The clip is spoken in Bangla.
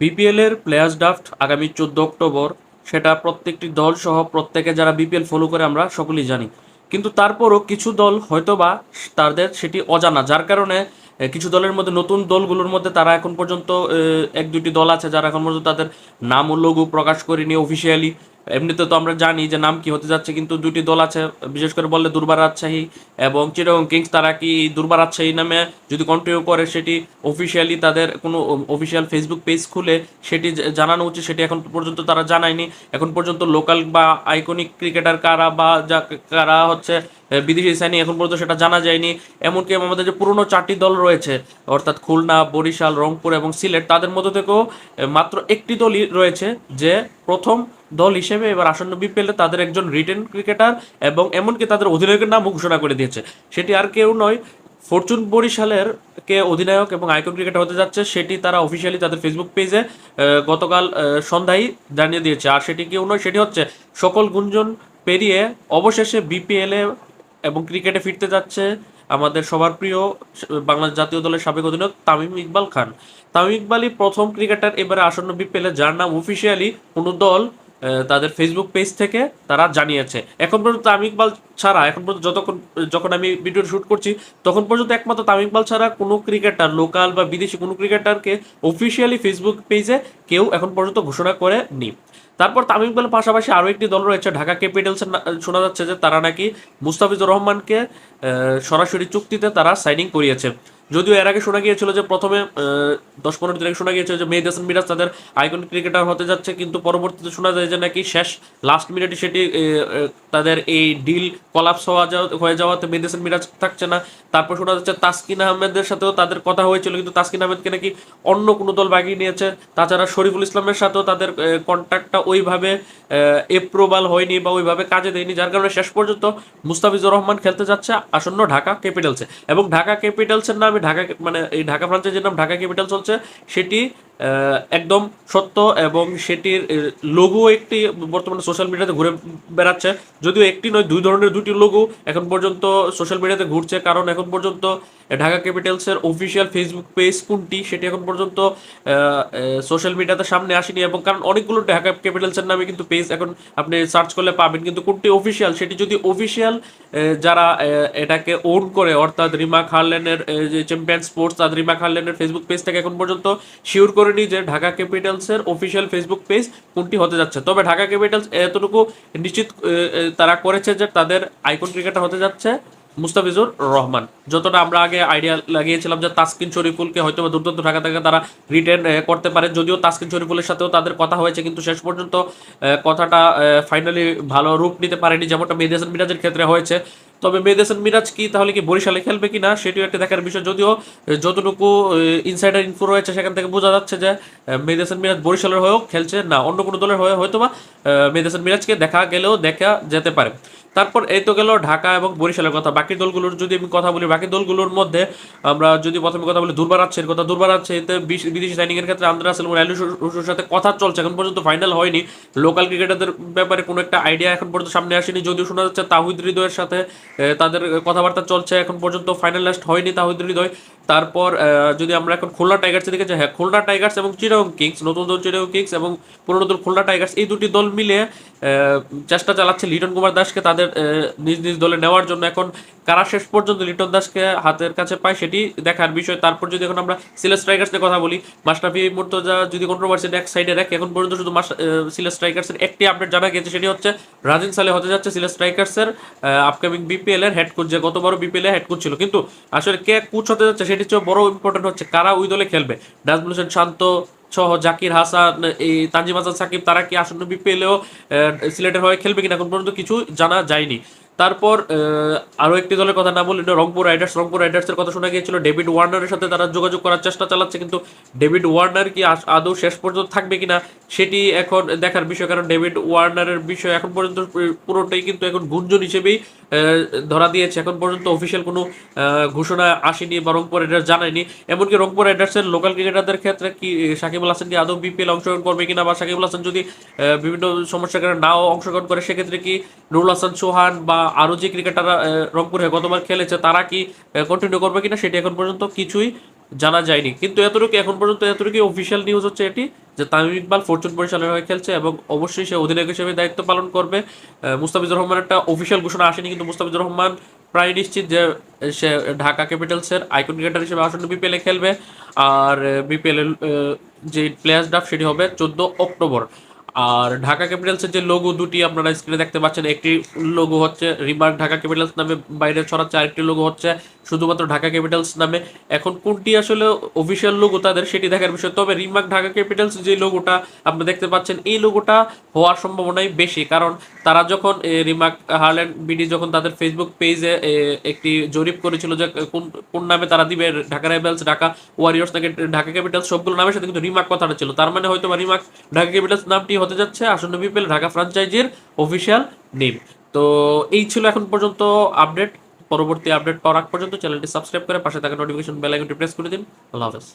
বিপিএল এর প্লেয়ার্স ড্রাফট আগামী চোদ্দ অক্টোবর, সেটা প্রত্যেকটি দল সহ প্রত্যেকে যারা বিপিএল ফলো করে আমরা সকলেই জানি। কিন্তু তারপরও কিছু দল হয়তো বা তাদের সেটি অজানা, যার কারণে কিছু দলের মধ্যে নতুন দলগুলোর মধ্যে তারা এখন পর্যন্ত এক দুটি দল আছে যারা এখন পর্যন্ত তাদের নাম ও লঘু প্রকাশ করেনি অফিসিয়ালি এমনিতে তো আমরা জানি যে নাম কি হতে যাচ্ছে, কিন্তু দুটি দল আছে, বিশেষ করে বললে দুর্বার রাজশাহী এবং চিরং কিংস, তারা কি দুর্বার রাজশাহী নামে যদি কন্টিনিউ করে সেটি অফিসিয়ালি তাদের কোনো অফিসিয়াল ফেসবুক পেজ খুলে সেটি জানানো উচিত, সেটি এখন পর্যন্ত তারা জানায়নি। এখন পর্যন্ত লোকাল বা আইকনিক ক্রিকেটার কারা বা যা, কারা হচ্ছে বিদেশি সাইনি এখন পর্যন্ত সেটা জানা যায়নি। এমনকি আমাদের যে পুরনো চারটি দল রয়েছে, অর্থাৎ খুলনা, বরিশাল, রংপুর এবং সিলেট, তাদের মধ্যে থেকেও মাত্র একটি দলই রয়েছে যে প্রথম দল হিসেবে এবার আসন্ন বিপিএলে তাদের একজন রিটেন ক্রিকেটার এবং এমনকি তাদের অধিনায়কের নামও ঘোষণা করে দিয়েছে। সেটি আর কেউ নয়, ফরচুন বরিশালের কে অধিনায়ক এবং আইকন ক্রিকেটার হতে যাচ্ছে, সেটি তারা অফিসিয়ালি তাদের ফেসবুক পেজে গতকাল সন্ধ্যায় জানিয়ে দিয়েছে। আর সেটি কেউ নয়, সেটি হচ্ছে সকল গুঞ্জন পেরিয়ে অবশেষে বিপিএলে এবং ক্রিকেটে ফিরতে যাচ্ছে আমাদের সবার প্রিয়, বাংলাদেশ জাতীয় দলের সাবেক অধিনায়ক তামিম ইকবাল খান। তামিম ইকবালই প্রথম ক্রিকেটার এবারে আসন্ন বিপিএলে, যার নাম অফিসিয়ালি কোনো দল তাদের ফেসবুক পেজ থেকে তারা জানিয়েছে। এখন পর্যন্ত তামিক ছাড়া, এখন পর্যন্ত যতক্ষণ, যখন আমি ভিডিও শ্যুট করছি, তখন পর্যন্ত একমাত্র তামিক ছাড়া কোনো ক্রিকেটার লোকাল বা বিদেশি কোনো ক্রিকেটারকে অফিসিয়ালি ফেসবুক পেজে কেউ এখন পর্যন্ত ঘোষণা করেনি। তারপর তামিম ইকবালের পাশাপাশি আরও একটি দল রয়েছে, ঢাকা ক্যাপিটালস শোনা যাচ্ছে যে তারা নাকি মুস্তাফিজুর রহমানকে সরাসরি চুক্তিতে তারা সাইনিং করিয়েছে। যদিও এর আগে শোনা গিয়েছিল যে প্রথমে দশ পনেরো দিন আগে শোনা গিয়েছিল যে মেহেদ হাসান মিরাজ তাদের আইকন ক্রিকেটার হতে যাচ্ছে, কিন্তু পরবর্তীতে শোনা যায় যে নাকি শেষ লাস্ট মিনিটে সেটি তাদের এই ডিল কলাপস হওয়া হয়ে যাওয়াতে মেহেদ হাসান মিরাজ থাকছে না। তারপর শোনা যাচ্ছে তাসকিন আহমেদের সাথেও তাদের কথা হয়েছিল, কিন্তু তাসকিন আহমেদকে নাকি অন্য কোনো দল বাগিয়ে নিয়েছে। তাছাড়া শরীফুল ইসলামের সাথেও তাদের কন্ট্যাক্টটা ওইভাবে এপ্রুভাল হয়নি বা ওইভাবে কাজে দেয়নি। যার কারণে শেষ পর্যন্ত মুস্তাফিজুর রহমান খেলতে যাচ্ছে আসন্ন ঢাকা ক্যাপিটালসে এবং ঢাকা ক্যাপিটালসের নামে ঢাকা মানে এই ঢাকা ফ্রাঞ্চাইজির নাম ঢাকা ক্যাপিটালস হচ্ছে সেটি একদম সত্য এবং সেটির লোগো একটি বর্তমানে সোশ্যাল মিডিয়াতে ঘুরে বেড়াচ্ছে। যদিও একটি নয়, দুই ধরনের দুটি লোগো এখন পর্যন্ত সোশ্যাল মিডিয়াতে ঘুরছে। কারণ এখন পর্যন্ত ঢাকা ক্যাপিটালসের অফিসিয়াল ফেসবুক পেজ কোনটি? সেটি এখন পর্যন্ত সোশ্যাল মিডিয়াতে সামনে আসেনি এবং কারণ অনেকগুলো ঢাকা ক্যাপিটালসের নামে কিন্তু পেজ এখন আপনি সার্চ করলে পাবেন। কিন্তু কোনটি অফিসিয়াল সেটি যদি অফিসিয়াল যারা এটাকে ওন করে, অর্থাৎ রিমা খারলেনের যে চ্যাম্পিয়ন স্পোর্টস তাদের রিমা খারলেনের ফেসবুক পেজ থেকে এখন পর্যন্ত শিওর করে করেনি যে ঢাকা ক্যাপিটালসের অফিসিয়াল ফেসবুক পেজ কোনটি হতে যাচ্ছে। তবে ঢাকা ক্যাপিটালস এতটুকু নিশ্চিত তারা করেছে যে তাদের আইকন ক্রিকেটার হতে যাচ্ছে। মুস্তাফিজুর রহমান। যতটা আমরা আগে আইডিয়া লাগিয়েছিলাম যে তাসকিন শরীফুলকে হয়তো বা দুর্দান্ত ঢাকা থেকে তারা রিটেন করতে পারে। যদিও তাসকিন শরীফুলের সাথেও তাদের কথা হয়েছে কিন্তু শেষ পর্যন্ত কথাটা ফাইনালি ভালো রূপ নিতে পারেনি যেমনটা মেহেদি হাসান মিরাজের ক্ষেত্রে হয়েছে। তবে মেহেদি হাসান মিরাজ কি তাহলে কি বরিশালে খেলবে কিনা সেটিও একটা দেখার বিষয়। যদিও যতটুকু ইনসাইডার ইনফো রয়েছে সেখান থেকে বোঝা যাচ্ছে যে আহ, মেহেদি হাসান মিরাজ বরিশালের হয়েও খেলছে। না অন্য কোনো দলের হয়ে হয়তো বা মেহেদি হাসান মিরাজকে দেখা গেলেও দেখা যেতে পারে। তারপর এই তো গেল ঢাকা এবং বরিশালের কথা। বাকি দলগুলোর যদি আমি কথা বলি, বাকি দলগুলোর মধ্যে আমরা যদি প্রথমে কথা বলি দুর্বার আছের কথা। দুর্বার আছে বিশ- বিদেশি সাইনিং এর ক্ষেত্রে আন্দ্রা সেলমন রুশুর সাথে কথা চলছে। এখন পর্যন্ত ফাইনাল হয়নি। লোকাল ক্রিকেটারদের ব্যাপারে কোনো একটা আইডিয়া এখন পর্যন্ত সামনে আসেনি। যদিও শোনা যাচ্ছে তাহিদ হৃদয়ের সাথে তাদের কথাবার্তা চলছে। এখন পর্যন্ত ফাইনালিস্ট হয়নি তাহিদ হৃদয়। তারপর যদি আমরা এখন খুলনা টাইগার্সের দিকে যাই হ্যাঁ খুলনা টাইগার্স এবং চিরং কিংস নতুন দল চিরং কিংস এবং পুরনো দল খুলনা টাইগার্স এই দুটি দল মিলে চেষ্টা চালাচ্ছে লিটন কুমার দাসকে তাদের নিজ নিজ দলে নেওয়ার জন্য। এখন কারা শেষ পর্যন্ত লিটন দাসকে হাতের কাছে পায় সেটি দেখার বিষয়। তারপর যদি এখন আমরা সিলেট স্ট্রাইকার্সের কথা বলি মাস্টাফি মুর্তজা যদি কন্ট্রোভার্সি এক সাইডে রাখে, এখন পর্যন্ত শুধু সিলেট স্ট্রাইকার্সের একটি আপডেট জানা গেছে, সেটি হচ্ছে রাজিন সালে হতে যাচ্ছে সিলেট স্ট্রাইকার্সের আপকামিং বিপিএল এর হেড কোচ যে গতবারও বিপিএল এ হেড কোচ ছিল। কিন্তু আসলে কে কোচ হতে যাচ্ছে সেটি হচ্ছে বড় ইম্পর্টেন্ট হচ্ছে কারা ওই দলে খেলবে। নাজমুল হোসেন শান্ত সহ জাকির হাসান, এই তানজিম হাসান, সাকিব, তারা কি আসন্ন বিপিএলেও সিলেটের হয়ে খেলবে কিনা এখন পর্যন্ত কিছু জানা যায়নি। তারপর আরও একটি দলের কথা না বলি রংপুর রাইডার্স। রংপুর রাইডার্সের কথা শোনা গিয়েছিল। ডেভিড ওয়ার্নারের সাথে তারা যোগাযোগ করার চেষ্টা চালাচ্ছে, কিন্তু ডেভিড ওয়ার্নার কি আদৌ শেষ পর্যন্ত থাকবে কিনা, সেটি এখন দেখার বিষয়, কারণ ডেভিড ওয়ার্নারের বিষয় এখন পর্যন্ত পুরোটাই কিন্তু এখন গুঞ্জন হিসেবেই ধরা দিয়েছে। এখন পর্যন্ত অফিসিয়াল কোনো ঘোষণা আসেনি বা রংপুর রাইডার্স জানায়নি। এমনকি রংপুর রাইডার্সের লোকাল ক্রিকেটারদের ক্ষেত্রে কি, সাকিবুল হাসান কি আদৌ বিপিএল অংশগ্রহণ করবে কিনা, বা সাকিবুল হাসান যদি বিভিন্ন সমস্যার কারণে নাও অংশগ্রহণ করে, সেক্ষেত্রে কি নুরুল হাসান, সোহান বা আরও যে ক্রিকেটাররা রংপুরে গতবার খেলেছে, তারা কি কন্টিনিউ করবে কিনা সেটি এখন পর্যন্ত কিছুই জানা যায়নি। কিন্তু এতটুকু, এখন পর্যন্ত এতটুকু অফিসিয়াল নিউজ হচ্ছে এটি, যে তামিম ইকবাল ফরচুন বরিশালের হয়ে খেলছে এবং অবশ্যই সে অধিনায়ক হিসেবে দায়িত্ব পালন করবে। মুস্তাফিজুর রহমানের একটা অফিসিয়াল ঘোষণা আসেনি, কিন্তু মুস্তাফিজুর রহমান প্রায় নিশ্চিত যে সে ঢাকা ক্যাপিটালসের আইকন ক্রিকেটার হিসেবে আসন্ন বিপিএলে খেলবে। আর বিপিএল যে প্লেয়ার্স ড্রাফট সেটি হবে চোদ্দ অক্টোবর। আর ঢাকা ক্যাপিটালসের যে লোগো দুটি আপনারা স্ক্রিনে দেখতে পাচ্ছেন, একটি লোগো হচ্ছে রিমার্ক ঢাকা ক্যাপিটালস নামে বাইরে ছড়াচ্ছে, আরেকটি লোগো হচ্ছে শুধুমাত্র ঢাকা ক্যাপিটালস নামে। এখন কোনটি আসলে অফিসিয়াল লোগো তাদের সেটি দেখার বিষয়। তবে রিমার্ক ঢাকা ক্যাপিটালস যে লোগোটা আপনি দেখতে পাচ্ছেন, এই লোগোটা হওয়ার সম্ভাবনাই বেশি, কারণ তারা যখন রিমার্ক হারল্যান্ড বিডি যখন তাদের ফেসবুক পেজে একটি জরিপ করেছিল যে কোন কোন নামে তারা দিবে ঢাকা রাইভেলস ঢাকা ওয়ারিয়র্স নাকি ঢাকা ক্যাপিটালস সবগুলো নামের সাথে কিন্তু রিমার্ক কথাটা ছিল। তার মানে হয়তো বা রিমার্ক ঢাকা ক্যাপিটালস নামটি হতে যাচ্ছে আসন্ন বিপিএল ঢাকা ফ্রাঞ্চাইজির অফিসিয়াল নেম তো এই ছিল এখন পর্যন্ত আপডেট পরবর্তী আপডেট পাওয়ার আগ পর্যন্ত চ্যানেলটি সাবস্ক্রাইব করে পাশে থাকা নোটিফিকেশন বেল আইকনটি প্রেস করে দিন। আল্লাহ হাফেজ।